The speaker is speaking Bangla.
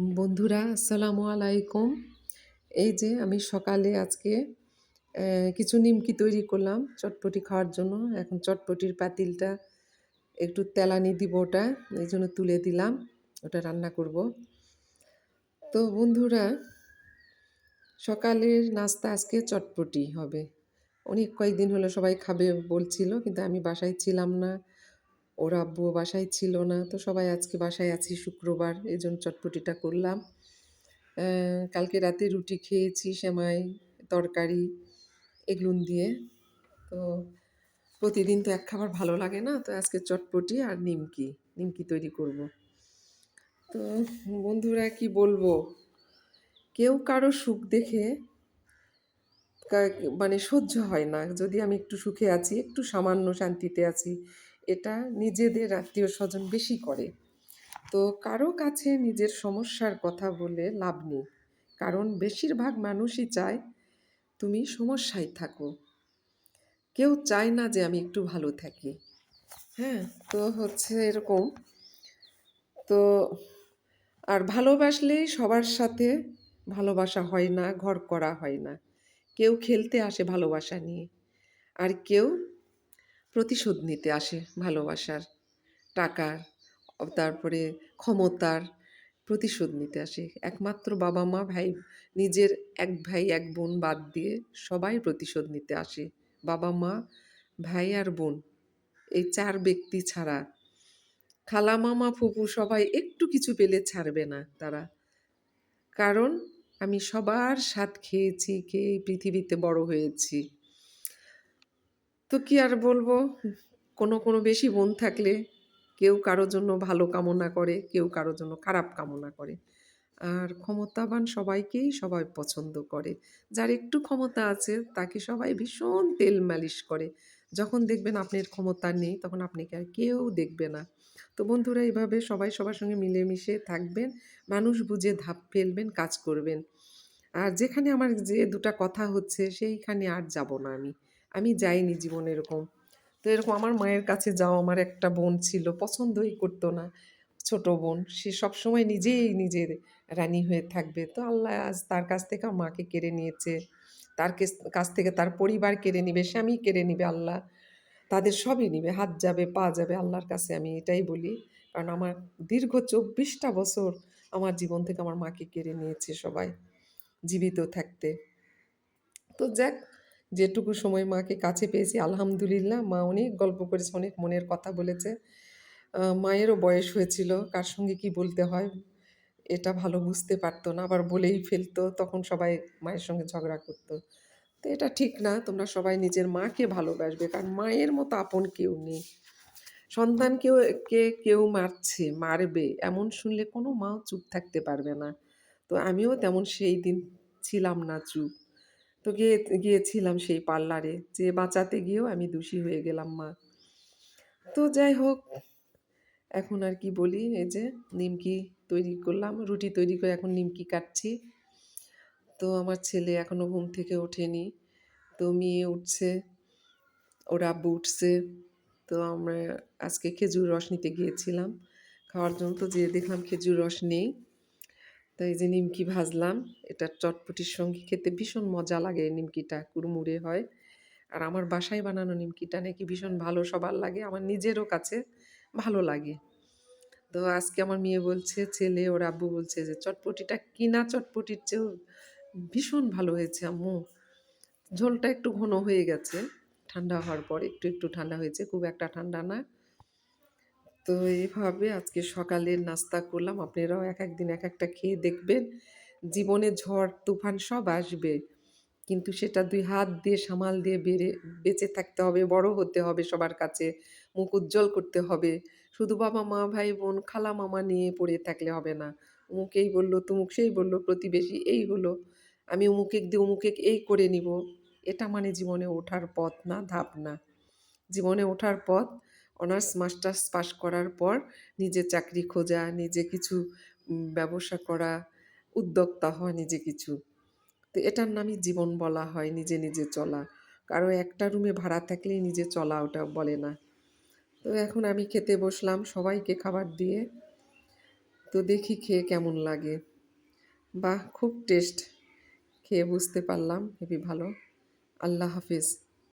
বন্ধুরা, আসসালামু আলাইকুম। এই যে আমি সকালে আজকে কিছু নিমকি তৈরি করলাম চটপটি খাওয়ার জন্য। এখন চটপটির পাতিলটা একটু তেলানি দিব ওটা, এই জন্য তুলে দিলাম, ওটা রান্না করব। তো বন্ধুরা, সকালের নাস্তা আজকে চটপটি হবে। অনেক কয়েকদিন হলো সবাই খাবে বলছিল, কিন্তু আমি বাসায় ছিলাম না। ওর আব্বুও বাসায় ছিল না, তো সবাই আজকে বাসায় আছি শুক্রবার, এই জন্য চটপটিটা করলাম। কালকে রাতে রুটি খেয়েছি, সেমাই, তরকারি এগুলো দিয়ে। তো প্রতিদিন তো এক খাবার ভালো লাগে না, তো আজকে চটপটি আর নিমকি নিমকি তৈরি করব। তো বন্ধুরা, কি বলব? কেউ কারও সুখ দেখে মানে সহ্য হয় না। যদি আমি একটু সুখে আছি, একটু সামান্য শান্তিতে আছি এটা নিজেদের আত্মীয় স্বজন বেশি করে। তো কারও কাছে নিজের সমস্যার কথা বলে লাভ নেই। কারণ বেশিরভাগ মানুষই চায়, তুমি সমস্যায় থাকো। কেউ চায় না যে আমি একটু ভালো থাকি। হ্যাঁ তো হচ্ছে এরকম। তো আর ভালোবাসলেই সবার সাথে ভালোবাসা হয় না, ঘর করা হয় না। কেউ খেলতে আসে ভালোবাসা নিয়ে। আর কেউ প্রতিশোধ নিতে আসে ভালোবাসার টাকার তারপরে ক্ষমতার প্রতিশোধ নিতে আসে। একমাত্র বাবা মা, ভাই, নিজের এক ভাই, এক বোন বাদ দিয়ে সবাই প্রতিশোধ নিতে আসে। বাবা মা, ভাই আর বোন, এই চার ব্যক্তি ছাড়া। খালা, মামা ফুপু সবাই একটু কিছু পেলে ছাড়বে না তারা। কারণ আমি সবার স্বাদ খেয়েছি, খেয়ে পৃথিবীতে বড় হয়েছি। তো কি আর বলব? কোনো কোনো বেশি বোন থাকলে কেউ কারোর জন্য ভালো কামনা করে, কেউ কারোর জন্য খারাপ কামনা করে। আর ক্ষমতাবান সবাইকেই সবাই পছন্দ করে। যার একটু ক্ষমতা আছে, তাকে সবাই ভীষণ তেল মালিশ করে। যখন দেখবেন আপনার ক্ষমতা নেই, তখন আপনাকে আর কেউ দেখবে না। তো বন্ধুরা এইভাবে সবাই সবার সঙ্গে মিলেমিশে থাকবেন, মানুষ বুঝে ধাপ ফেলবেন, কাজ করবেন। আর যেখানে আমার যে দুটা কথা হচ্ছে, সেইখানে আর যাব না আমি। আমি যাইনি জীবনে এরকম। তো এরকম আমার মায়ের কাছে যাও, আমার একটা বোন ছিল, পছন্দই করতো না। ছোট বোন, সে সবসময় নিজেই নিজের রানী হয়ে থাকবে। তো আল্লাহ আজ তার কাছ থেকে মাকে কেড়ে নিয়েছে। তার কাছ থেকে তার পরিবার কেড়ে নিবে, স্বামী কেড়ে নিবে আল্লাহ। তাদের সবই নিবে, হাত যাবে, পা যাবে, আল্লাহর কাছে আমি এটাই বলি। কারণ আমার দীর্ঘ চব্বিশটা বছর আমার জীবন থেকে আমার মাকে কেড়ে নিয়েছে সবাই, জীবিত থাকতে। তো যাক যেটুকু সময় মাকে কাছে পেয়েছি, আলহামদুলিল্লাহ মা অনেক গল্প করেছে, অনেক মনের কথা বলেছে। মায়েরও বয়স হয়েছিল, কার সঙ্গে কি বলতে হয় এটা ভালো বুঝতে পারতো না, আবার বলেই ফেলতো, তখন সবাই মায়ের সঙ্গে ঝগড়া করতো। তো এটা ঠিক না, তোমরা সবাই নিজের মাকে ভালোবাসবে, কারণ মায়ের মতো আপন কেউ নেই। সন্তানকেও কে কেউ মারছে, মারবে, এমন শুনলে কোনো মাও চুপ থাকতে পারবে না। তো আমিও তেমন সেই দিন ছিলাম না চুপ। তো গিয়ে, গিয়েছিলাম সেই পার্লারে। যে বাঁচাতে গিয়েও আমি দোষী হয়ে গেলাম, মা। তো যাই হোক, এখন আর কি বলি, এই যে নিমকি তৈরি করলাম, রুটি তৈরি করে এখন নিমকি কাটছি। তো আমার ছেলে এখনও ঘুম থেকে ওঠেনি, তো মেয়ে উঠছে, ওর আব্বু উঠছে। তো আমরা আজকে খেজুর রস নিতে গিয়েছিলাম। খাওয়ার জন্য তো যেয়ে দেখলাম খেজুর রস নেই। তো এই যে নিমকি ভাজলাম, এটা চটপটির সঙ্গে খেতে ভীষণ মজা লাগে এই নিমকিটা, কুড়মুড়ে হয়। আর আমার বাসায় বানানো নিমকিটা নাকি ভীষণ ভালো, সবার লাগে, আমার নিজেরও কাছে ভালো লাগে। তো আজকে আমার মেয়ে বলছে, ছেলে, ওর আব্বু বলছে যে, চটপটিটা কিনা চটপটির চেয়েও ভীষণ ভালো হয়েছে আম্মু। ঝোলটা একটু ঘন হয়ে গেছে, ঠান্ডা হওয়ার পর একটু একটু ঠান্ডা হয়েছে, খুব একটা ঠান্ডা না। তো এইভাবে আজকে সকালের নাস্তা করলাম। আপনারাও এক একদিন এক একটা খেয়ে দেখবেন। জীবনে ঝড়, তুফান সব আসবে। কিন্তু সেটা দুই হাত দিয়ে সামাল দিয়ে বেড়ে, বেঁচে থাকতে হবে, বড় হতে হবে সবার কাছে। মুখ উজ্জ্বল করতে হবে। শুধু বাবা, মা, ভাই, বোন, খালা, মামা নিয়ে পড়ে থাকলে হবে না। অমুক এই বলল, তুমুক সেই বলল, প্রতিবেশী এই হলো। আমি অমুকে দিয়ে অমুকে এই করে নিব। এটা মানে জীবনে ওঠার পথ না ধাপ না। জীবনে ওঠার পথ অনার্স মাস্টার্স পাশ করার পর নিজে চাকরি খোঁজা, নিজে কিছু ব্যবসা করা, উদ্যোক্তা হওয়া, নিজে কিছু। তো এটার নামই জীবন বলা হয়, নিজে নিজে চলা। কারও একটা রুমে ভাড়া থাকলেই নিজে চলা ওটা বলে না। তো এখন আমি খেতে বসলাম, সবাইকে খাবার দিয়ে। তো দেখি খেয়ে কেমন লাগে। বাহ, খুব টেস্ট। খেয়ে বুঝতে পারলাম, হেবি ভালো। আল্লাহ হাফিজ।